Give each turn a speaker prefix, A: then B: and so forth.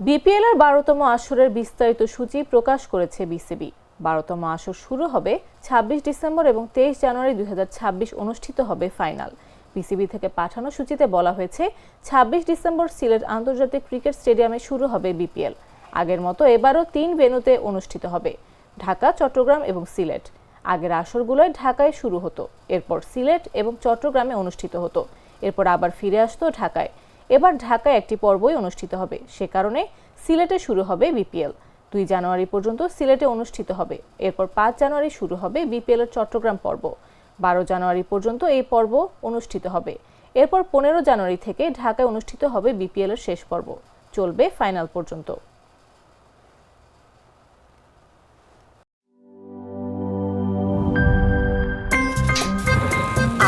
A: BPL এর বারোতম আসরের বিস্তারিত সূচি প্রকাশ করেছে বিসিবি। বারোতম আসর শুরু হবে ছাব্বিশ ডিসেম্বর এবং তেইশ জানুয়ারি দুই হাজার ছাব্বিশ অনুষ্ঠিত হবে ফাইনাল। বিসিবি থেকে পাঠানো সূচিতে বলা হয়েছে, ছাব্বিশ ডিসেম্বর সিলেট আন্তর্জাতিক ক্রিকেট স্টেডিয়ামে শুরু হবে বিপিএল। আগের মতো এবারও তিন ভেন্যুতে অনুষ্ঠিত হবে, ঢাকা, চট্টগ্রাম এবং সিলেট। আগের আসরগুলোয় ঢাকায় শুরু হতো, এরপর সিলেট এবং চট্টগ্রামে অনুষ্ঠিত হতো। এরপর আবার ফিরে আসতো ঢাকায়। এবার ঢাকায় একটি পর্বই অনুষ্ঠিত হবে। সে কারণে সিলেটে শুরু হবে বিপিএল। দুই জানুয়ারি পর্যন্ত সিলেটে অনুষ্ঠিত হবে। এরপর পাঁচ জানুয়ারি শুরু হবে বিপিএল এর চট্টগ্রাম পর্ব। বারো জানুয়ারি পর্যন্ত এই পর্ব অনুষ্ঠিত হবে। এরপর পনেরো জানুয়ারি থেকে ঢাকায় অনুষ্ঠিত হবে বিপিএল এর শেষ পর্ব। চলবে ফাইনাল পর্যন্ত।